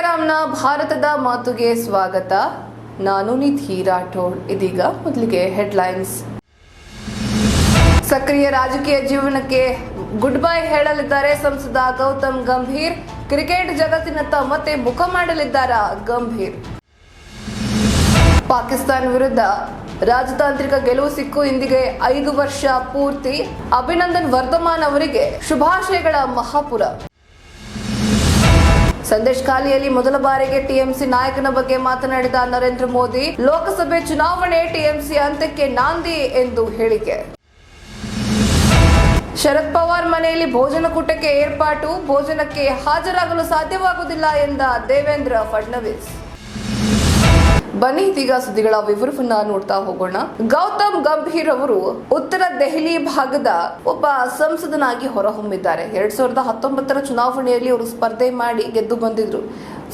ಸೀತಾರಾಮ್ನ ಭಾರತದ ಮಾತುಗೆ ಸ್ವಾಗತ. ನಾನು ನಿಧಿ ರಾಠೋಡ್. ಇದೀಗ ಮೊದಲಿಗೆ ಹೆಡ್ಲೈನ್ಸ್. ಸಕ್ರಿಯ ರಾಜಕೀಯ ಜೀವನಕ್ಕೆ ಗುಡ್ ಬೈ ಹೇಳಲಿದ್ದಾರೆ ಸಂಸದ ಗೌತಮ್ ಗಂಭೀರ್. ಕ್ರಿಕೆಟ್ ಜಗತ್ತಿನತ್ತ ಮತ್ತೆ ಮುಖ ಮಾಡಲಿದ್ದಾರ ಗಂಭೀರ್? ಪಾಕಿಸ್ತಾನ ವಿರುದ್ಧ ರಾಜತಾಂತ್ರಿಕ ಗೆಲುವು ಸಿಕ್ಕು ಇಂದಿಗೆ ಐದು ವರ್ಷ ಪೂರ್ತಿ. ಅಭಿನಂದನ್ ವರ್ಧಮಾನ್ ಅವರಿಗೆ ಶುಭಾಶಯಗಳ ಮಹಾಪುರ. ಸಂದೇಶ್ ಖಾಲಿಯಲ್ಲಿ ಮೊದಲ ಬಾರಿಗೆ ಟಿಎಂಸಿ ನಾಯಕನ ಬಗ್ಗೆ ಮಾತನಾಡಿದ ನರೇಂದ್ರ ಮೋದಿ, ಲೋಕಸಭೆ ಚುನಾವಣೆ ಟಿಎಂಸಿ ಅಂತ್ಯಕ್ಕೆ ನಾಂದಿ ಎಂದು ಹೇಳಿಕೆ. ಶರದ್ ಪವಾರ್ ಮನೆಯಲ್ಲಿ ಭೋಜನ ಕೂಟಕ್ಕೆ ಏರ್ಪಾಟು, ಭೋಜನಕ್ಕೆ ಹಾಜರಾಗಲು ಸಾಧ್ಯವಾಗುವುದಿಲ್ಲ ಎಂದ ದೇವೇಂದ್ರ ಫಡ್ನವೀಸ್. ಬನ್ನಿ ಇದೀಗ ಸುದ್ದಿಗಳ ವಿವರವನ್ನ ನೋಡ್ತಾ ಹೋಗೋಣ. ಗೌತಮ್ ಗಂಭೀರ್ ಅವರು ಉತ್ತರ ದೆಹಲಿ ಭಾಗದ ಒಬ್ಬ ಸಂಸದನಾಗಿ ಹೊರಹೊಮ್ಮಿದ್ದಾರೆ. ಎರಡ್ ಸಾವಿರದ ಹತ್ತೊಂಬತ್ತರ ಚುನಾವಣೆಯಲ್ಲಿ ಅವರು ಸ್ಪರ್ಧೆ ಮಾಡಿ ಗೆದ್ದು ಬಂದಿದ್ರು.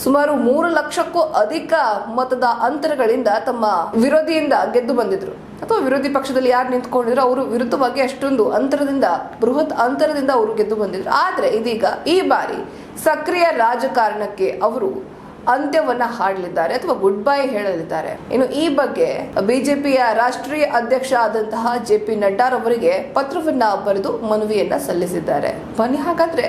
ಸುಮಾರು ಮೂರು ಲಕ್ಷಕ್ಕೂ ಅಧಿಕ ಮತದ ಅಂತರಗಳಿಂದ ತಮ್ಮ ವಿರೋಧಿಯಿಂದ ಗೆದ್ದು ಬಂದಿದ್ರು. ಅಥವಾ ವಿರೋಧಿ ಪಕ್ಷದಲ್ಲಿ ಯಾರು ನಿಂತ್ಕೊಂಡಿದ್ರು, ಅವರು ವಿರುದ್ಧವಾಗಿ ಅಷ್ಟೊಂದು ಅಂತರದಿಂದ, ಬೃಹತ್ ಅಂತರದಿಂದ ಅವರು ಗೆದ್ದು ಬಂದಿದ್ರು. ಆದ್ರೆ ಇದೀಗ ಈ ಬಾರಿ ಸಕ್ರಿಯ ರಾಜಕಾರಣಕ್ಕೆ ಅವರು ಅಂತ್ಯವನ್ನ ಹಾಡಲಿದ್ದಾರೆ ಅಥವಾ ಗುಡ್ ಬೈ ಹೇಳಲಿದ್ದಾರೆ. ಇನ್ನು ಈ ಬಗ್ಗೆ ಬಿಜೆಪಿಯ ರಾಷ್ಟ್ರೀಯ ಅಧ್ಯಕ್ಷ ಆದಂತಹ ಜೆ ಪಿ ನಡ್ಡಾರವರಿಗೆ ಪತ್ರವನ್ನ ಬರೆದು ಮನವಿಯನ್ನ ಸಲ್ಲಿಸಿದ್ದಾರೆ. ಬನ್ನಿ ಹಾಗಾದ್ರೆ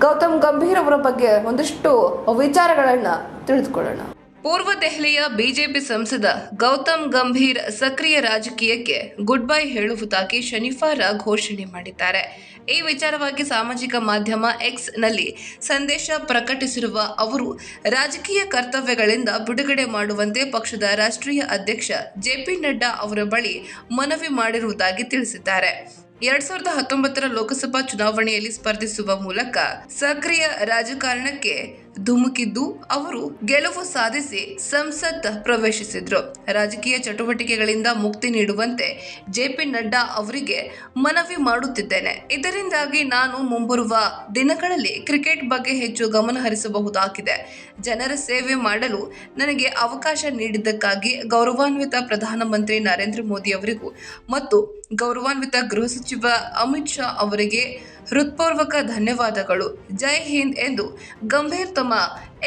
ಗೌತಮ್ ಗಂಭೀರ್ ಅವರ ಬಗ್ಗೆ ಒಂದಿಷ್ಟು ವಿಚಾರಗಳನ್ನ ತಿಳಿದುಕೊಳ್ಳೋಣ. ಪೂರ್ವ ದೆಹಲಿಯ ಬಿಜೆಪಿ ಸಂಸದ ಗೌತಮ್ ಗಂಭೀರ್ ಸಕ್ರಿಯ ರಾಜಕೀಯಕ್ಕೆ ಗುಡ್ ಬೈ ಹೇಳುವುದಾಗಿ ಶನಿಫಾರ ಘೋಷಣೆ ಮಾಡಿದ್ದಾರೆ. ಈ ವಿಚಾರವಾಗಿ ಸಾಮಾಜಿಕ ಮಾಧ್ಯಮ ಎಕ್ಸ್ನಲ್ಲಿ ಸಂದೇಶ ಪ್ರಕಟಿಸಿರುವ ಅವರು, ರಾಜಕೀಯ ಕರ್ತವ್ಯಗಳಿಂದ ಬಿಡುಗಡೆ ಮಾಡುವಂತೆ ಪಕ್ಷದ ರಾಷ್ಟ್ರೀಯ ಅಧ್ಯಕ್ಷ ಜೆಪಿ ನಡ್ಡಾ ಅವರ ಬಳಿ ಮನವಿ ಮಾಡಿರುವುದಾಗಿ ತಿಳಿಸಿದ್ದಾರೆ. ಎರಡ್ ಸಾವಿರದ ಹತ್ತೊಂಬತ್ತರ ಲೋಕಸಭಾ ಚುನಾವಣೆಯಲ್ಲಿ ಸ್ಪರ್ಧಿಸುವ ಮೂಲಕ ಸಕ್ರಿಯ ರಾಜಕಾರಣಕ್ಕೆ ಧುಮುಕಿದ್ದು ಅವರು ಗೆಲುವು ಸಾಧಿಸಿ ಸಂಸತ್ ಪ್ರವೇಶಿಸಿದ್ರು. ರಾಜಕೀಯ ಚಟುವಟಿಕೆಗಳಿಂದ ಮುಕ್ತಿ ನೀಡುವಂತೆ ಜೆ ಪಿ ನಡ್ಡಾ ಅವರಿಗೆ ಮನವಿ ಮಾಡುತ್ತಿದ್ದೇನೆ. ಇದರಿಂದಾಗಿ ನಾನು ಮುಂಬರುವ ದಿನಗಳಲ್ಲಿ ಕ್ರಿಕೆಟ್ ಬಗ್ಗೆ ಹೆಚ್ಚು ಗಮನ ಹರಿಸಬಹುದಾಗಿದೆ. ಜನರ ಸೇವೆ ಮಾಡಲು ನನಗೆ ಅವಕಾಶ ನೀಡಿದ್ದಕ್ಕಾಗಿ ಗೌರವಾನ್ವಿತ ಪ್ರಧಾನಮಂತ್ರಿ ನರೇಂದ್ರ ಮೋದಿ ಅವರಿಗೂ ಮತ್ತು ಗೌರವಾನ್ವಿತ ಗೃಹ ಸಚಿವ ಅಮಿತ್ ಶಾ ಅವರಿಗೆ ಹೃತ್ಪೂರ್ವಕ ಧನ್ಯವಾದಗಳು. ಜೈ ಹಿಂದ್ ಎಂದು ಗಂಭೀರ್ ತಮ್ಮ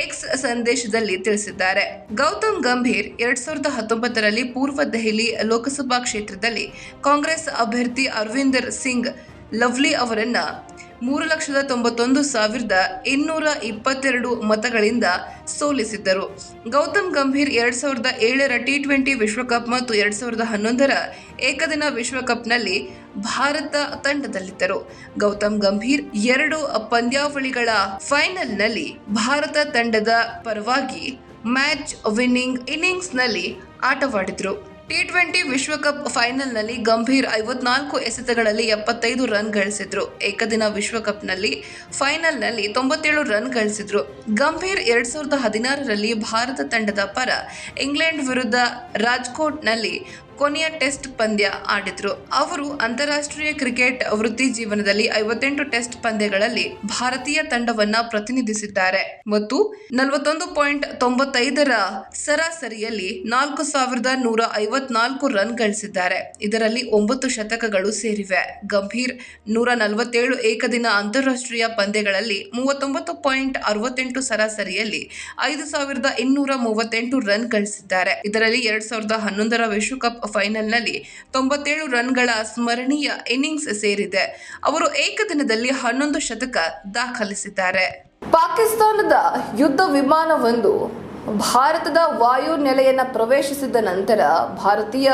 ಎಕ್ಸ್ ಸಂದೇಶದಲ್ಲಿ ತಿಳಿಸಿದ್ದಾರೆ. ಗೌತಮ್ ಗಂಭೀರ್ ಎರಡ್ ಸಾವಿರದ ಹತ್ತೊಂಬತ್ತರಲ್ಲಿ ಪೂರ್ವ ದೆಹಲಿ ಲೋಕಸಭಾ ಕ್ಷೇತ್ರದಲ್ಲಿ ಕಾಂಗ್ರೆಸ್ ಅಭ್ಯರ್ಥಿ ಅರವಿಂದರ್ ಸಿಂಗ್ ಲವ್ಲಿ ಅವರನ್ನ ಮೂರು ಲಕ್ಷದ ತೊಂಬತ್ತೊಂದು ಸಾವಿರದ ಇನ್ನೂರ ಇಪ್ಪತ್ತೆರಡು ಮತಗಳಿಂದ ಸೋಲಿಸಿದ್ದರು. ಗೌತಮ್ ಗಂಭೀರ್ ಎರಡ್ ಸಾವಿರದ ಏಳರ ಟಿ ಟ್ವೆಂಟಿ ವಿಶ್ವಕಪ್ ಮತ್ತು ಎರಡ್ ಸಾವಿರದ ಹನ್ನೊಂದರ ಏಕದಿನ ವಿಶ್ವಕಪ್ನಲ್ಲಿ ಭಾರತ ತಂಡದಲ್ಲಿದ್ದರು. ಗೌತಮ್ ಗಂಭೀರ್ ಎರಡು ಪಂದ್ಯಾವಳಿಗಳ ಫೈನಲ್ನಲ್ಲಿ ಭಾರತ ತಂಡದ ಪರವಾಗಿ ಮ್ಯಾಚ್ ವಿನ್ನಿಂಗ್ ಇನ್ನಿಂಗ್ಸ್ನಲ್ಲಿ ಆಟವಾಡಿದ್ರು. ಟಿ ಟ್ವೆಂಟಿ ವಿಶ್ವಕಪ್ ಫೈನಲ್ನಲ್ಲಿ ಗಂಭೀರ್ ಐವತ್ನಾಲ್ಕು ಎಸೆತಗಳಲ್ಲಿ ಎಪ್ಪತ್ತೈದು ರನ್ ಗಳಿಸಿದ್ರು. ಏಕದಿನ ವಿಶ್ವಕಪ್ನಲ್ಲಿ ಫೈನಲ್ನಲ್ಲಿ ತೊಂಬತ್ತೇಳು ರನ್ ಗಳಿಸಿದ್ರು. ಗಂಭೀರ್ ಎರಡ್ ಸಾವಿರದ ಹದಿನಾರರಲ್ಲಿ ಭಾರತ ತಂಡದ ಪರ ಇಂಗ್ಲೆಂಡ್ ವಿರುದ್ಧ ರಾಜ್ಕೋಟ್ನಲ್ಲಿ ಕೊನೆಯ ಟೆಸ್ಟ್ ಪಂದ್ಯ ಆಡಿದ್ರು. ಅವರು ಅಂತಾರಾಷ್ಟ್ರೀಯ ಕ್ರಿಕೆಟ್ ವೃತ್ತಿ ಜೀವನದಲ್ಲಿ ಐವತ್ತೆಂಟು ಟೆಸ್ಟ್ ಪಂದ್ಯಗಳಲ್ಲಿ ಭಾರತೀಯ ತಂಡವನ್ನ ಪ್ರತಿನಿಧಿಸಿದ್ದಾರೆ. ಮತ್ತು ನಲವತ್ತೊಂದು ಪಾಯಿಂಟ್ ತೊಂಬತ್ತೈದರ ಸರಾಸರಿಯಲ್ಲಿ ನಾಲ್ಕು ಸಾವಿರದ ನೂರ ಐವತ್ನಾಲ್ಕು ರನ್ ಗಳಿಸಿದ್ದಾರೆ. ಇದರಲ್ಲಿ ಒಂಬತ್ತು ಶತಕಗಳು ಸೇರಿವೆ. ಗಂಭೀರ್ ನೂರ ನಲವತ್ತೇಳು ಏಕದಿನ ಅಂತಾರಾಷ್ಟ್ರೀಯ ಪಂದ್ಯಗಳಲ್ಲಿ ಮೂವತ್ತೊಂಬತ್ತು ಪಾಯಿಂಟ್ ಅರವತ್ತೆಂಟು ಸರಾಸರಿಯಲ್ಲಿ ಐದು ಸಾವಿರದ ಇನ್ನೂರ ಮೂವತ್ತೆಂಟು ರನ್ ಗಳಿಸಿದ್ದಾರೆ. ಇದರಲ್ಲಿ ಎರಡ್ ಸಾವಿರದ ಹನ್ನೊಂದರ ವಿಶ್ವಕಪ್ ಫೈನಲ್ನಲ್ಲಿ ತೊಂಬತ್ತೇಳು ರನ್ಗಳ ಸ್ಮರಣೀಯ ಇನ್ನಿಂಗ್ಸ್ ಸೇರಿದೆ. ಅವರು ಏಕದಿನದಲ್ಲಿ ಹನ್ನೊಂದು ಶತಕ ದಾಖಲಿಸಿದ್ದಾರೆ. ಪಾಕಿಸ್ತಾನದ ಯುದ್ಧ ವಿಮಾನವೊಂದು ಭಾರತದ ವಾಯು ನೆಲೆಯನ್ನ ಪ್ರವೇಶಿಸಿದ ನಂತರ ಭಾರತೀಯ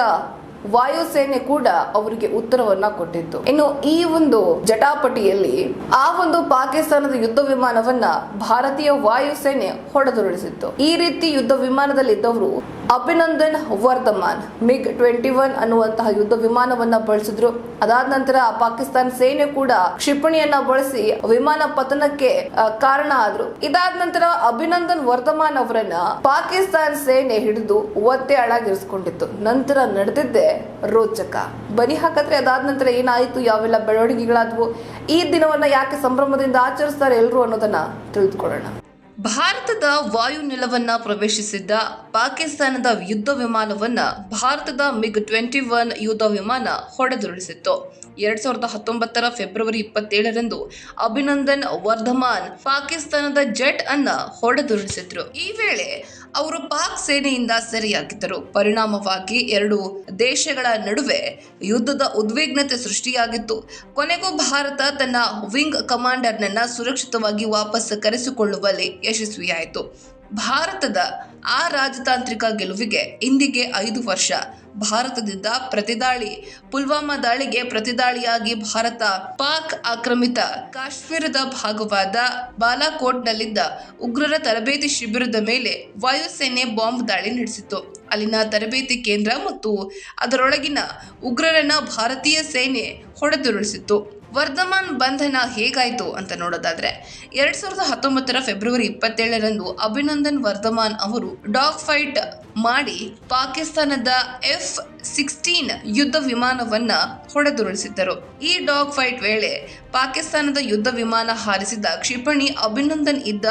ವಾಯುಸೇನೆ ಕೂಡ ಅವರಿಗೆ ಉತ್ತರವನ್ನ ಕೊಟ್ಟಿತ್ತು. ಇನ್ನು ಈ ಒಂದು ಜಟಾಪಟಿಯಲ್ಲಿ ಆ ಒಂದು ಪಾಕಿಸ್ತಾನದ ಯುದ್ಧ ವಿಮಾನವನ್ನ ಭಾರತೀಯ ವಾಯುಸೇನೆ ಹೊಡೆದುರುಳಿಸಿತ್ತು. ಈ ರೀತಿ ಯುದ್ಧ ವಿಮಾನದಲ್ಲಿದ್ದವರು Abhinandan Varthaman, MiG twenty one ಅನ್ನುವಂತಹ ಯುದ್ಧ ವಿಮಾನವನ್ನ ಬಳಸಿದ್ರು. ಅದಾದ ನಂತರ ಪಾಕಿಸ್ತಾನ ಸೇನೆ ಕೂಡ ಕ್ಷಿಪಣಿಯನ್ನ ಬಳಸಿ ವಿಮಾನ ಪತನಕ್ಕೆ ಕಾರಣ ಆದ್ರು. ಇದಾದ ನಂತರ ಅಭಿನಂದನ್ ವರ್ಧಮಾನ್ ಅವರನ್ನ ಪಾಕಿಸ್ತಾನ ಸೇನೆ ಹಿಡಿದು ಒತ್ತೆ ಅಳಾಗಿರಿಸಿಕೊಂಡಿತ್ತು. ನಂತರ ನಡೆದಿದ್ದೆ ರೋಚಕ. ಬರಿ ಹಾಕಿದ್ರೆ ಅದಾದ ನಂತರ ಏನಾಯಿತು, ಯಾವೆಲ್ಲ ಬೆಳವಣಿಗೆಗಳಾದವು, ಈ ದಿನವನ್ನ ಯಾಕೆ ಸಂಭ್ರಮದಿಂದ ಆಚರಿಸ್ತಾರೆ ಎಲ್ಲರೂ ಅನ್ನೋದನ್ನ ತಿಳಿದುಕೊಳ್ಳೋಣ. ಭಾರತದ ವಾಯು ನೆಲವನ್ನ ಪ್ರವೇಶಿಸಿದ್ದ ಪಾಕಿಸ್ತಾನದ ಯುದ್ಧ ವಿಮಾನವನ್ನ ಭಾರತದ ಮಿಗ್ ಟ್ವೆಂಟಿ ಒನ್ ಯುದ್ಧ ವಿಮಾನ ಹೊಡೆದುರುಳಿಸಿತ್ತು. ಎರಡ್ ಸಾವಿರದ ಹತ್ತೊಂಬತ್ತರ ಫೆಬ್ರವರಿ ಇಪ್ಪತ್ತೇಳರಂದು ಅಭಿನಂದನ್ ವರ್ಧಮಾನ್ ಪಾಕಿಸ್ತಾನದ ಜೆಟ್ ಅನ್ನ ಹೊಡೆದುರುಳಿಸಿದ್ರು. ಈ ವೇಳೆ ಅವರು ಪಾಕ್ ಸೇನೆಯಿಂದ ಸೆರೆಯಾಗಿದ್ದರು. ಪರಿಣಾಮವಾಗಿ ಎರಡು ದೇಶಗಳ ನಡುವೆ ಯುದ್ಧದ ಉದ್ವಿಗ್ನತೆ ಸೃಷ್ಟಿಯಾಗಿತ್ತು. ಕೊನೆಗೂ ಭಾರತ ತನ್ನ ವಿಂಗ್ ಕಮಾಂಡರ್ನನ್ನ ಸುರಕ್ಷಿತವಾಗಿ ವಾಪಸ್ ಕರೆಸಿಕೊಳ್ಳುವಲ್ಲಿ ಯಶಸ್ವಿಯಾಯಿತು. ಭಾರತದ ಆ ರಾಜತಾಂತ್ರಿಕ ಗೆಲುವಿಗೆ ಇಂದಿಗೆ ಐದು ವರ್ಷ. ಭಾರತದಿಂದ ಪ್ರತಿದಾಳಿ, ಪುಲ್ವಾಮಾ ದಾಳಿಗೆ ಪ್ರತಿದಾಳಿಯಾಗಿ ಭಾರತ ಪಾಕ್ ಆಕ್ರಮಿತ. ಕಾಶ್ಮೀರದ ಭಾಗವಾದ ಬಾಲಾಕೋಟ್ನಲ್ಲಿದ್ದ ಉಗ್ರರ ತರಬೇತಿ ಶಿಬಿರದ ಮೇಲೆ ವಾಯುಸೇನೆ ಬಾಂಬ್ ದಾಳಿ ನಡೆಸಿತು ಅಲ್ಲಿನ ತರಬೇತಿ ಕೇಂದ್ರ ಮತ್ತು ಅದರೊಳಗಿನ ಉಗ್ರರನ್ನ ಭಾರತೀಯ ಸೇನೆ ಹೊಡೆದುರುಳಿಸಿತ್ತು. ವರ್ಧಮಾನ್ ಬಂಧನ ಹೇಗಾಯಿತು ಅಂತ ನೋಡೋದಾದ್ರೆ, ಎರಡು ಸಾವಿರದ ಹತ್ತೊಂಬತ್ತರ ಫೆಬ್ರವರಿ ಇಪ್ಪತ್ತೇಳರಂದು ಅಭಿನಂದನ್ ವರ್ಧಮಾನ್ ಅವರು ಡಾಗ್ ಫೈಟ್ ಮಾಡಿ ಪಾಕಿಸ್ತಾನದ ಎಫ್ ಸಿಕ್ಸ್ಟೀನ್ ಯುದ್ಧ ವಿಮಾನವನ್ನ ಹೊಡೆದುರುಳಿಸಿದ್ದರು. ಈ ಡಾಗ್ ಫೈಟ್ ವೇಳೆ ಪಾಕಿಸ್ತಾನದ ಯುದ್ಧ ವಿಮಾನ ಹಾರಿಸಿದ ಕ್ಷಿಪಣಿ ಅಭಿನಂದನ್ ಇದ್ದ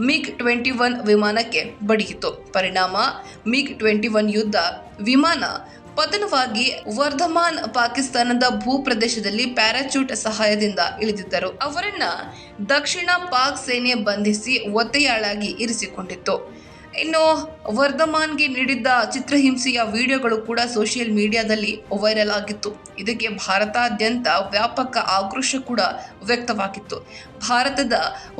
ಮಿಗ್ ಟ್ವೆಂಟಿ ಒನ್ ವಿಮಾನಕ್ಕೆ ಬಡಿಯಿತು. ಪರಿಣಾಮ ಮಿಗ್ ಟ್ವೆಂಟಿ ಒನ್ ಯುದ್ಧ ವಿಮಾನ ಪತನವಾಗಿ ವರ್ಧಮಾನ್, ಪಾಕಿಸ್ತಾನದ ಭೂಪ್ರದೇಶದಲ್ಲಿ ಪ್ಯಾರಾಚೂಟ್ ಸಹಾಯದಿಂದ ಇಳಿದಿದ್ದರು. ಅವರನ್ನ ದಕ್ಷಿಣ ಪಾಕ್ ಸೇನೆ ಬಂಧಿಸಿ ಒತ್ತೆಯಾಳಾಗಿ ಇರಿಸಿಕೊಂಡಿತ್ತು. ಇನ್ನು ವರ್ಧಮಾನ್ಗೆ ನೀಡಿದ್ದ ಚಿತ್ರಹಿಂಸೆಯ ವಿಡಿಯೋಗಳು ಕೂಡ ಸೋಷಿಯಲ್ ಮೀಡಿಯಾದಲ್ಲಿ ವೈರಲ್ ಆಗಿತ್ತು. ಇದಕ್ಕೆ ಭಾರತಾದ್ಯಂತ ವ್ಯಾಪಕ ಆಕ್ರೋಶ ಕೂಡ ವ್ಯಕ್ತವಾಗಿತ್ತು. ಭಾರತದ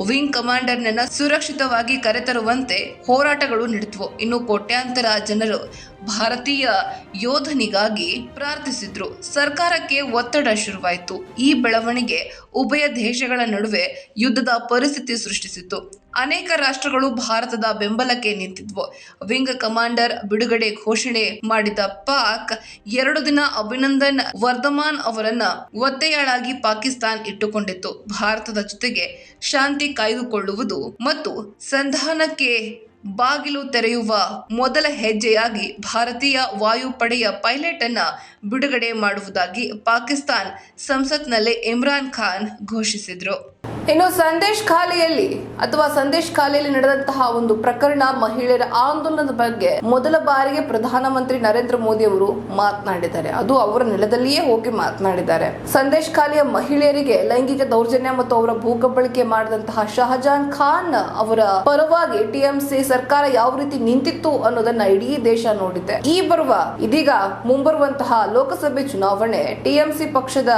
ವಿಂಗ್ ಕಮಾಂಡರ್ನನ್ನ ಸುರಕ್ಷಿತವಾಗಿ ಕರೆತರುವಂತೆ ಹೋರಾಟಗಳು ನಡೆದವು. ಇನ್ನು ಕೋಟ್ಯಾಂತರ ಜನರು ಭಾರತೀಯ ಯೋಧನಿಗಾಗಿ ಪ್ರಾರ್ಥಿಸಿದ್ರು. ಸರ್ಕಾರಕ್ಕೆ ಒತ್ತಡ ಶುರುವಾಯಿತು. ಈ ಬೆಳವಣಿಗೆ ಉಭಯ ದೇಶಗಳ ನಡುವೆ ಯುದ್ಧದ ಪರಿಸ್ಥಿತಿ ಸೃಷ್ಟಿಸಿತು ಅನೇಕ ರಾಷ್ಟ್ರಗಳು ಭಾರತದ ಬೆಂಬಲಕ್ಕೆ ನಿಂತಿದ್ವು. ವಿಂಗ್ ಕಮಾಂಡರ್ ಬಿಡುಗಡೆ ಘೋಷಣೆ ಮಾಡಿದ ಪಾಕ್ ಎರಡು ದಿನ ಅಭಿನಂದನ್ ವರ್ಧಮಾನ್ ಅವರನ್ನ ಒತ್ತೆಯಾಳಾಗಿ ಪಾಕಿಸ್ತಾನ್ ಇಟ್ಟುಕೊಂಡಿತ್ತು. ಭಾರತದ ಜೊತೆಗೆ ಶಾಂತಿ ಕಾಯ್ದುಕೊಳ್ಳುವುದು ಮತ್ತು ಸಂಧಾನಕ್ಕೆ ಬಾಗಿಲು ತೆರೆಯುವ ಮೊದಲ ಹೆಜ್ಜೆಯಾಗಿ ಭಾರತೀಯ ವಾಯುಪಡೆಯ ಪೈಲಟ್ ಅನ್ನ ಬಿಡುಗಡೆ ಮಾಡುವುದಾಗಿ ಪಾಕಿಸ್ತಾನ್ ಸಂಸತ್ನಲ್ಲಿ ಇಮ್ರಾನ್ ಖಾನ್ ಘೋಷಿಸಿದ್ರು. ಇನ್ನು ಸಂದೇಶ್ ಖಾಲಿಯಲ್ಲಿ ಅಥವಾ ಸಂದೇಶ್ ಖಾಲಿಯಲ್ಲಿ ನಡೆದಂತಹ ಒಂದು ಪ್ರಕರಣ ಮಹಿಳೆಯರ ಆಂದೋಲನದ ಬಗ್ಗೆ ಮೊದಲ ಬಾರಿಗೆ ಪ್ರಧಾನಮಂತ್ರಿ ನರೇಂದ್ರ ಮೋದಿ ಅವರು ಮಾತನಾಡಿದ್ದಾರೆ. ಅದು ಅವರ ನೆಲದಲ್ಲಿಯೇ ಹೋಗಿ ಮಾತನಾಡಿದ್ದಾರೆ. ಸಂದೇಶ್ ಖಾಲಿಯ ಮಹಿಳೆಯರಿಗೆ ಲೈಂಗಿಕ ದೌರ್ಜನ್ಯ ಮತ್ತು ಅವರ ಭೂಕಬಳಿಕೆ ಮಾಡಿದಂತಹ ಶಹಜಾನ್ ಖಾನ್ ಅವರ ಪರವಾಗಿ ಟಿಎಂಸಿ ಸರ್ಕಾರ ಯಾವ ರೀತಿ ನಿಂತಿತ್ತು ಅನ್ನೋದನ್ನ ಇಡೀ ದೇಶ ನೋಡಿದೆ. ಈ ಬರುವ ಇದೀಗ ಮುಂಬರುವಂತಹ ಲೋಕಸಭೆ ಚುನಾವಣೆ ಟಿಎಂಸಿ ಪಕ್ಷದ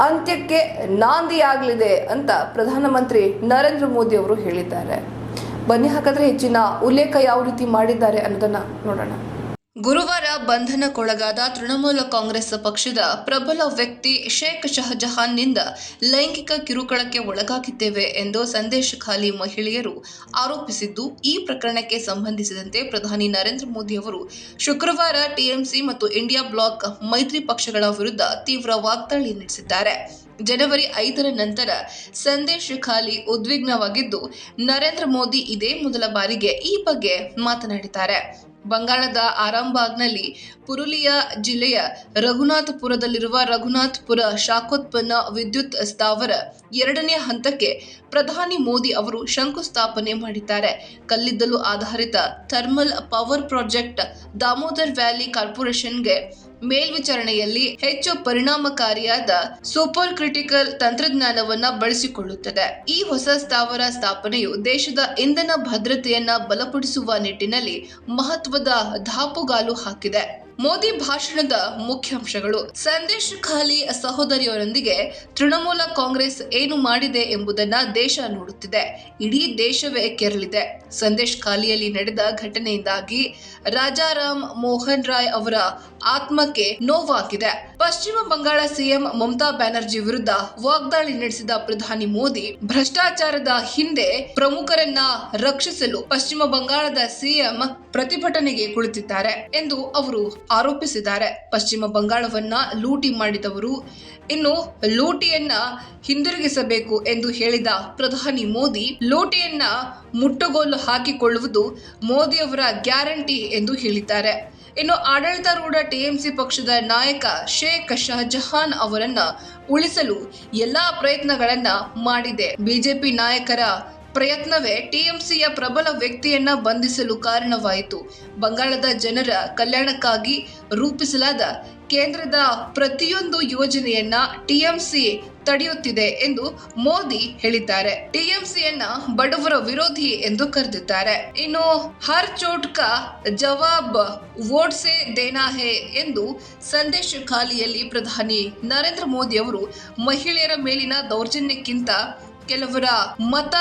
ಅಂತ್ಯಕ್ಕೆ ನಾಂದಿಯಾಗಲಿದೆ ಅಂತ ಪ್ರಧಾನಮಂತ್ರಿ ನರೇಂದ್ರ ಮೋದಿ ಅವರು ಹೇಳಿದ್ದಾರೆ. ಬನ್ನಿ ಹಾಕಿದ್ರೆ ಹೆಚ್ಚಿನ ಉಲ್ಲೇಖ ಯಾವ ರೀತಿ ಮಾಡಿದ್ದಾರೆ ಅನ್ನೋದನ್ನ ನೋಡೋಣ. ಗುರುವಾರ ಬಂಧನಕ್ಕೊಳಗಾದ ತೃಣಮೂಲ ಕಾಂಗ್ರೆಸ್ ಪಕ್ಷದ ಪ್ರಬಲ ವ್ಯಕ್ತಿ ಶೇಖ್ ಶಹಜಹಾನ್ನಿಂದ ಲೈಂಗಿಕ ಕಿರುಕುಳಕ್ಕೆ ಒಳಗಾಗಿದ್ದೇವೆ ಎಂದು ಸಂದೇಶ ಖಾಲಿ ಮಹಿಳೆಯರು ಆರೋಪಿಸಿದ್ದು, ಈ ಪ್ರಕರಣಕ್ಕೆ ಸಂಬಂಧಿಸಿದಂತೆ ಪ್ರಧಾನಿ ನರೇಂದ್ರ ಮೋದಿ ಅವರು ಶುಕ್ರವಾರ ಟಿಎಂಸಿ ಮತ್ತು ಇಂಡಿಯಾ ಬ್ಲಾಕ್ ಮೈತ್ರಿ ಪಕ್ಷಗಳ ವಿರುದ್ಧ ತೀವ್ರ ವಾಗ್ದಾಳಿ ನಡೆಸಿದ್ದಾರೆ. ಜನವರಿ ಐದರ ನಂತರ ಸಂದೇಶ್ ಖಾಲಿ ಉದ್ವಿಗ್ನವಾಗಿದ್ದು, ನರೇಂದ್ರ ಮೋದಿ ಇದೇ ಮೊದಲ ಬಾರಿಗೆ ಈ ಬಗ್ಗೆ ಮಾತನಾಡಿದ್ದಾರೆ. ಬಂಗಾಳದ ಆರಾಮ್ಬಾಗ್ನಲ್ಲಿ ಪುರುಲಿಯಾ ಜಿಲ್ಲೆಯ ರಘುನಾಥಪುರದಲ್ಲಿರುವ ರಘುನಾಥ್ಪುರ ಶಾಖೋತ್ಪನ್ನ ವಿದ್ಯುತ್ ಸ್ಥಾವರ ಎರಡನೇ ಹಂತಕ್ಕೆ ಪ್ರಧಾನಿ ಮೋದಿ ಅವರು ಶಂಕುಸ್ಥಾಪನೆ ಮಾಡಿದ್ದಾರೆ. ಕಲ್ಲಿದ್ದಲು ಆಧಾರಿತ thermal power project Damodar valley ಕಾರ್ಪೊರೇಷನ್ಗೆ ಮೇಲ್ವಿಚಾರಣೆಯಲ್ಲಿ ಹೆಚ್ಚು ಪರಿಣಾಮಕಾರಿಯಾದ ಸೂಪರ್ ಕ್ರಿಟಿಕಲ್ ತಂತ್ರಜ್ಞಾನವನ್ನ ಬಳಸಿಕೊಳ್ಳುತ್ತದೆ. ಈ ಹೊಸ ಸ್ಥಾವರ ಸ್ಥಾಪನೆಯು ದೇಶದ ಇಂಧನ ಭದ್ರತೆಯನ್ನ ಬಲಪಡಿಸುವ ನಿಟ್ಟಿನಲ್ಲಿ ಮಹತ್ವದ ದಾಪುಗಾಲು ಹಾಕಿದೆ. ಮೋದಿ ಭಾಷಣದ ಮುಖ್ಯಾಂಶಗಳು. ಸಂದೇಶ್ ಖಾಲಿ ಸಹೋದರಿಯರೊಂದಿಗೆ ತೃಣಮೂಲ ಕಾಂಗ್ರೆಸ್ ಏನು ಮಾಡಿದೆ ಎಂಬುದನ್ನ ದೇಶ ನೋಡುತ್ತಿದೆ. ಇಡೀ ದೇಶವೇ ಕೆರಳಿದೆ. ಸಂದೇಶ್ ಖಾಲಿಯಲ್ಲಿ ನಡೆದ ಘಟನೆಯಿಂದಾಗಿ ರಾಜಾರಾಮ್ ಮೋಹನ್ ರಾಯ್ ಅವರ ಆತ್ಮಕ್ಕೆ ನೋವಾಗಿದೆ. ಪಶ್ಚಿಮ ಬಂಗಾಳ ಸಿಎಂ ಮಮತಾ ಬ್ಯಾನರ್ಜಿ ವಿರುದ್ಧ ವಾಗ್ದಾಳಿ ನಡೆಸಿದ ಪ್ರಧಾನಿ ಮೋದಿ, ಭ್ರಷ್ಟಾಚಾರದ ಹಿಂದೆ ಪ್ರಮುಖರನ್ನ ರಕ್ಷಿಸಲು ಪಶ್ಚಿಮ ಬಂಗಾಳದ ಸಿಎಂ ಪ್ರತಿಭಟನೆಗೆ ಕುಳಿತಿದ್ದಾರೆ ಎಂದು ಅವರು ಆರೋಪಿಸಿದ್ದಾರೆ. ಪಶ್ಚಿಮ ಬಂಗಾಳವನ್ನ ಲೂಟಿ ಮಾಡಿದವರು ಇನ್ನು ಲೂಟಿಯನ್ನ ಹಿಂದಿರುಗಿಸಬೇಕು ಎಂದು ಹೇಳಿದ ಪ್ರಧಾನಿ ಮೋದಿ, ಲೂಟಿಯನ್ನ ಮುಟ್ಟುಗೋಲು ಹಾಕಿಕೊಳ್ಳುವುದು ಮೋದಿಯವರ ಗ್ಯಾರಂಟಿ ಎಂದು ಹೇಳಿದ್ದಾರೆ. ಇನ್ನು ಆಡಳಿತಾರೂಢ ಟಿಎಂಸಿ ಪಕ್ಷದ ನಾಯಕ ಶೇಖ್ ಶಹಜಹಾನ್ ಅವರನ್ನ ಉಳಿಸಲು ಎಲ್ಲಾ ಪ್ರಯತ್ನಗಳನ್ನ ಮಾಡಿದೆ. ಬಿಜೆಪಿ ನಾಯಕರ ಪ್ರಯತ್ನವೇ ಟಿಎಂಸಿಯ ಪ್ರಬಲ ವ್ಯಕ್ತಿಯನ್ನ ಬಂಧಿಸಲು ಕಾರಣವಾಯಿತು. ಬಂಗಾಳದ ಜನರ ಕಲ್ಯಾಣಕ್ಕಾಗಿ ರೂಪಿಸಲಾದ ಕೇಂದ್ರದ ಪ್ರತಿಯೊಂದು ಯೋಜನೆಯನ್ನ ಟಿಎಂಸಿ ತಡೆಯುತ್ತಿದೆ ಎಂದು ಮೋದಿ ಹೇಳಿದ್ದಾರೆ. ಟಿಎಂಸಿಯನ್ನ ಬಡವರ ವಿರೋಧಿ ಎಂದು ಕರೆದಿದ್ದಾರೆ. ಇನ್ನು ಹರ್ ಚೋಟ್ ಕಾ ಜವಾಬ್ ವೋಟ್ ಸೆ ದೇನಾ ಹೇ ಎಂದು ಸಂದೇಶ ಖಾಲಿಯಲ್ಲಿ ಪ್ರಧಾನಿ ನರೇಂದ್ರ ಮೋದಿ ಅವರು ಮಹಿಳೆಯರ ಮೇಲಿನ ದೌರ್ಜನ್ಯಕ್ಕಿಂತ ಕೆಲವರ ಮತ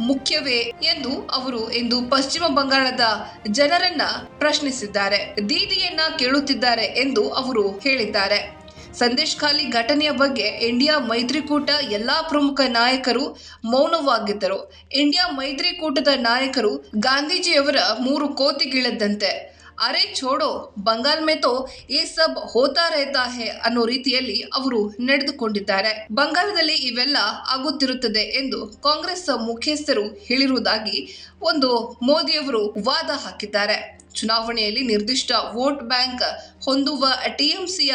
ಮುಖ್ಯವೇ ಎಂದು ಅವರು ಇಂದು ಪಶ್ಚಿಮ ಬಂಗಾಳದ ಜನರನ್ನ ಪ್ರಶ್ನಿಸಿದ್ದಾರೆ. ದೀದಿಯನ್ನ ಕೇಳುತ್ತಿದ್ದಾರೆ ಎಂದು ಅವರು ಹೇಳಿದ್ದಾರೆ. ಸಂದೇಶ್ ಖಾಲಿ ಘಟನೆಯ ಬಗ್ಗೆ ಇಂಡಿಯಾ ಮೈತ್ರಿಕೂಟ ಎಲ್ಲಾ ಪ್ರಮುಖ ನಾಯಕರು ಮೌನವಾಗಿದ್ದರು. ಇಂಡಿಯಾ ಮೈತ್ರಿಕೂಟದ ನಾಯಕರು ಗಾಂಧೀಜಿಯವರ ಮೂರು ಕೋತಿಗಿಳದಂತೆ ಅರೆ ಛೋಡೋ, ಬಂಗಾಲ್ ಮೇ ತೋ ಈ ಸಬ್ ಹೋತಾ ರೈತಾ ಹೇ ಅನ್ನೋ ರೀತಿಯಲ್ಲಿ ಅವರು ನಡೆದುಕೊಂಡಿದ್ದಾರೆ. ಬಂಗಾಳದಲ್ಲಿ ಇವೆಲ್ಲ ಆಗುತ್ತಿರುತ್ತದೆ ಎಂದು ಕಾಂಗ್ರೆಸ್ ಮುಖ್ಯಸ್ಥರು ಹೇಳಿರುವುದಾಗಿ ಒಂದು ಮೋದಿಯವರು ವಾದ ಹಾಕಿದ್ದಾರೆ. ಚುನಾವಣೆಯಲ್ಲಿ ನಿರ್ದಿಷ್ಟ ವೋಟ್ ಬ್ಯಾಂಕ್ ಹೊಂದುವ ಟಿಎಂಸಿಯ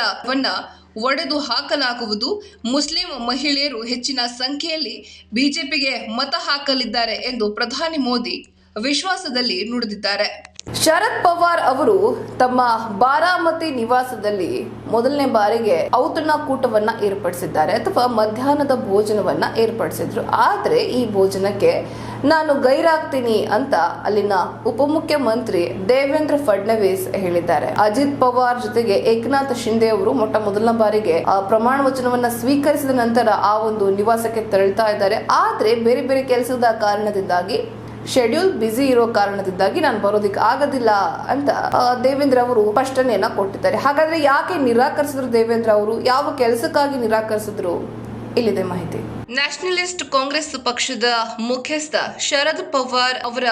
ಒಡೆದು ಹಾಕಲಾಗುವುದು. ಮುಸ್ಲಿಂ ಮಹಿಳೆಯರು ಹೆಚ್ಚಿನ ಸಂಖ್ಯೆಯಲ್ಲಿ ಬಿಜೆಪಿಗೆ ಮತ ಹಾಕಲಿದ್ದಾರೆ ಎಂದು ಪ್ರಧಾನಿ ಮೋದಿ ವಿಶ್ವಾಸದಲ್ಲಿ ನುಡಿದಿದ್ದಾರೆ. ಶರದ್ ಪವಾರ್ ಅವರು ತಮ್ಮ ಬಾರಾಮತಿ ನಿವಾಸದಲ್ಲಿ ಮೊದಲನೇ ಬಾರಿಗೆ ಔತಣಕೂಟವನ್ನ ಏರ್ಪಡಿಸಿದ್ದಾರೆ ಅಥವಾ ಮಧ್ಯಾಹ್ನದ ಭೋಜನವನ್ನ ಏರ್ಪಡಿಸಿದ್ರು. ಆದ್ರೆ ಈ ಭೋಜನಕ್ಕೆ ನಾನು ಗೈರಾಗ್ತೀನಿ ಅಂತ ಅಲ್ಲಿನ ಉಪಮುಖ್ಯಮಂತ್ರಿ ದೇವೇಂದ್ರ ಫಡ್ನವೀಸ್ ಹೇಳಿದ್ದಾರೆ. ಅಜಿತ್ ಪವಾರ್ ಜೊತೆಗೆ ಏಕನಾಥ್ ಶಿಂದೆ ಅವರು ಮೊಟ್ಟ ಮೊದಲನೇ ಬಾರಿಗೆ ಪ್ರಮಾಣ ವಚನವನ್ನ ಸ್ವೀಕರಿಸಿದ ನಂತರ ಆ ಒಂದು ನಿವಾಸಕ್ಕೆ ತೆರಳ್ತಾ ಇದ್ದಾರೆ. ಆದ್ರೆ ಬೇರೆ ಬೇರೆ ಕೆಲಸದ ಕಾರಣದಿಂದಾಗಿ ಶೆಡ್ಯೂಲ್ ಬ್ಯುಸಿ ಇರೋ ಕಾರಣದಿಂದಾಗಿ ನಾನು ಬರೋದಿಕ್ಕೆ ಆಗೋದಿಲ್ಲ ಅಂತ ದೇವೇಂದ್ರ ಅವರು ಸ್ಪಷ್ಟನೆಯನ್ನ ಕೊಟ್ಟಿದ್ದಾರೆ. ಹಾಗಾದ್ರೆ ಯಾಕೆ ನಿರಾಕರಿಸಿದ್ರು ದೇವೇಂದ್ರ ಅವರು? ಯಾವ ಕೆಲಸಕ್ಕಾಗಿ ನಿರಾಕರಿಸಿದ್ರು? ಇಲ್ಲಿದೆ ಮಾಹಿತಿ. ನ್ಯಾಷನಲಿಸ್ಟ್ ಕಾಂಗ್ರೆಸ್ ಪಕ್ಷದ ಮುಖ್ಯಸ್ಥ ಶರದ್ ಪವಾರ್ ಅವರ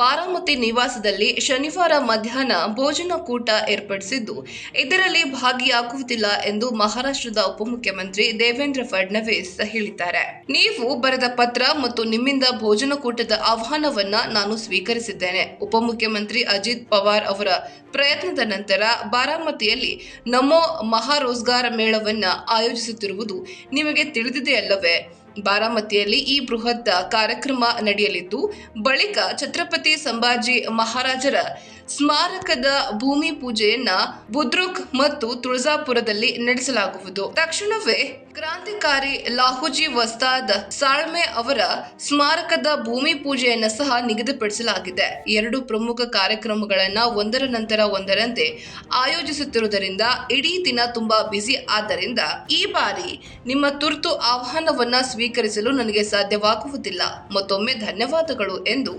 ಬಾರಾಮತಿ ನಿವಾಸದಲ್ಲಿ ಶನಿವಾರ ಮಧ್ಯಾಹ್ನ ಭೋಜನ ಕೂಟ ಏರ್ಪಡಿಸಿದ್ದು, ಇದರಲ್ಲಿ ಭಾಗಿಯಾಗುವುದಿಲ್ಲ ಎಂದು ಮಹಾರಾಷ್ಟ್ರದ ಉಪಮುಖ್ಯಮಂತ್ರಿ ದೇವೇಂದ್ರ ಫಡ್ನವೀಸ್ ಹೇಳಿದ್ದಾರೆ. ನೀವು ಬರೆದ ಪತ್ರ ಮತ್ತು ನಿಮ್ಮಿಂದ ಭೋಜನ ಕೂಟದ ಆಹ್ವಾನವನ್ನ ನಾನು ಸ್ವೀಕರಿಸಿದ್ದೇನೆ, ಉಪಮುಖ್ಯಮಂತ್ರಿ ಅಜಿತ್ ಪವಾರ್ ಅವರ ಪ್ರಯತ್ನದ ನಂತರ ಬಾರಾಮತಿಯಲ್ಲಿ ನಮೋ ಮಹಾ ರೋಜ್ಗಾರ ಮೇಳವನ್ನ ಆಯೋಜಿಸುತ್ತಿರುವುದು ನಿಮಗೆ ತಿಳಿದಿದೆಯಲ್ಲವೇ? ಬಾರಾಮತಿಯಲ್ಲಿ ಈ ಬೃಹತ್ ಕಾರ್ಯಕ್ರಮ ನಡೆಯಲಿದ್ದು ಬಳಿಕ ಛತ್ರಪತಿ ಸಂಭಾಜಿ ಮಹಾರಾಜರ ಸ್ಮಾರಕದ ಭೂಮಿ ಪೂಜೆಯನ್ನ ಬುದ್ರುಕ್ ಮತ್ತು ತುಳಜಾಪುರದಲ್ಲಿ ನಡೆಸಲಾಗುವುದು. ತಕ್ಷಣವೇ ಕ್ರಾಂತಿಕಾರಿ ಲಾಹುಜಿ ವಸ್ತಾದ್ ಸಾಳ್ಮೆ ಅವರ ಸ್ಮಾರಕದ ಭೂಮಿ ಪೂಜೆಯನ್ನು ಸಹ ನಿಗದಿಪಡಿಸಲಾಗಿದೆ. ಎರಡು ಪ್ರಮುಖ ಕಾರ್ಯಕ್ರಮಗಳನ್ನ ಒಂದರ ನಂತರ ಒಂದರಂತೆ ಆಯೋಜಿಸುತ್ತಿರುವುದರಿಂದ ಇಡೀ ದಿನ ತುಂಬಾ ಬ್ಯುಸಿ ಆದ್ದರಿಂದ ಈ ಬಾರಿ ನಿಮ್ಮ ತುರ್ತು ಆಹ್ವಾನವನ್ನ ಸ್ವೀಕರಿಸಲು ನನಗೆ ಸಾಧ್ಯವಾಗುವುದಿಲ್ಲ. ಮತ್ತೊಮ್ಮೆ ಧನ್ಯವಾದಗಳು ಎಂದು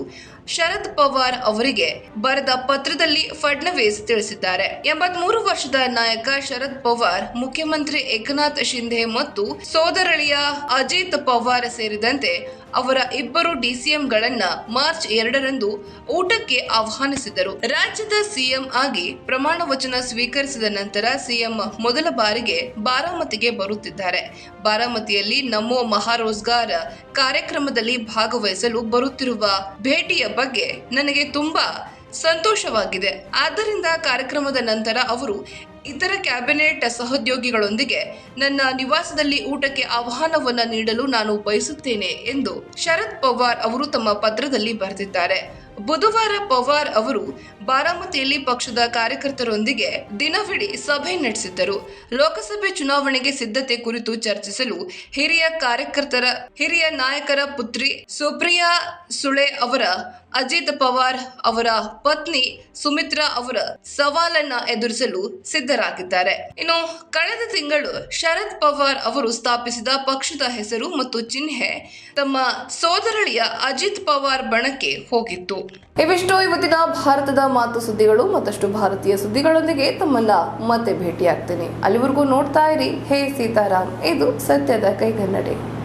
ಶರದ್ ಪವಾರ್ ಅವರಿಗೆ ಬರೆದ ಪತ್ರದಲ್ಲಿ ಫಡ್ನವೀಸ್ ತಿಳಿಸಿದ್ದಾರೆ. ಎಂಬತ್ಮೂರು ವರ್ಷದ ನಾಯಕ ಶರದ್ ಪವಾರ್, ಮುಖ್ಯಮಂತ್ರಿ ಏಕನಾಥ್ ಶಿಂಧೆ ಮತ್ತು ಸೋದರಳಿಯ ಅಜಿತ್ ಪವಾರ್ ಸೇರಿದಂತೆ ಅವರ ಇಬ್ಬರು ಡಿಸಿಎಂಗಳನ್ನ ಮಾರ್ಚ್ ಎರಡರಂದು ಊಟಕ್ಕೆ ಆಹ್ವಾನಿಸಿದರು. ರಾಜ್ಯದ ಸಿಎಂ ಆಗಿ ಪ್ರಮಾಣ ವಚನ ಸ್ವೀಕರಿಸಿದ ನಂತರ ಸಿಎಂ ಮೊದಲ ಬಾರಿಗೆ ಬಾರಾಮತಿಗೆ ಬರುತ್ತಿದ್ದಾರೆ. ಬಾರಾಮತಿಯಲ್ಲಿ ನಮೋ ಮಹಾರೋಜ್ಗಾರ ಕಾರ್ಯಕ್ರಮದಲ್ಲಿ ಭಾಗವಹಿಸಲು ಬರುತ್ತಿರುವ ಭೇಟಿಯ ಬಗ್ಗೆ ನನಗೆ ತುಂಬಾ ಸಂತೋಷವಾಗಿದೆ. ಆದ್ದರಿಂದ ಕಾರ್ಯಕ್ರಮದ ನಂತರ ಅವರು ಇತರ ಕ್ಯಾಬಿನೆಟ್ ಸಹೋದ್ಯೋಗಿಗಳೊಂದಿಗೆ ನನ್ನ ನಿವಾಸದಲ್ಲಿ ಊಟಕ್ಕೆ ಆಹ್ವಾನವನ್ನು ನೀಡಲು ನಾನು ಬಯಸುತ್ತೇನೆ ಎಂದು ಶರದ್ ಪವಾರ್ ಅವರು ತಮ್ಮ ಪತ್ರದಲ್ಲಿ ಬರೆದಿದ್ದಾರೆ. ಬುಧವಾರ ಪವಾರ್ ಅವರು ಬಾರಾಮತಿಯಲ್ಲಿ ಪಕ್ಷದ ಕಾರ್ಯಕರ್ತರೊಂದಿಗೆ ದಿನವಿಡೀ ಸಭೆ ನಡೆಸಿದ್ದರು. ಲೋಕಸಭೆ ಚುನಾವಣೆಗೆ ಸಿದ್ಧತೆ ಕುರಿತು ಚರ್ಚಿಸಲು ಹಿರಿಯ ಕಾರ್ಯಕರ್ತರ ಹಿರಿಯ ನಾಯಕರ ಪುತ್ರಿ ಸುಪ್ರಿಯಾ ಸುಳೆ ಅವರ ಅಜಿತ್ ಪವಾರ್ ಅವರ ಪತ್ನಿ ಸುಮಿತ್ರಾ ಅವರ ಸವಾಲನ್ನ ಎದುರಿಸಲು ಸಿದ್ಧರಾಗಿದ್ದಾರೆ. ಇನ್ನು ಕಳೆದ ತಿಂಗಳು ಶರದ್ ಪವಾರ್ ಅವರು ಸ್ಥಾಪಿಸಿದ ಪಕ್ಷದ ಹೆಸರು ಮತ್ತು ಚಿಹ್ನೆ ತಮ್ಮ ಸೋದರಳಿಯ ಅಜಿತ್ ಪವಾರ್ ಬಣಕ್ಕೆ ಹೋಗಿತ್ತು. ಇವಿಷ್ಟು ಇವತ್ತಿನ ಭಾರತದ ಮಾತು ಸುದ್ದಿಗಳು, ಮತ್ತಷ್ಟು ಭಾರತೀಯ ಸುದ್ದಿಗಳೊಂದಿಗೆ ತಮ್ಮನ್ನ ಮತ್ತೆ ಭೇಟಿಯಾಗ್ತೀನಿ. ಅಲ್ಲಿವರೆಗೂ ನೋಡ್ತಾ ಇರಿ. ಹೇ ಸೀತಾರಾಮ್, ಇದು ಸತ್ಯದ ಕೈಗನ್ನಡಿ.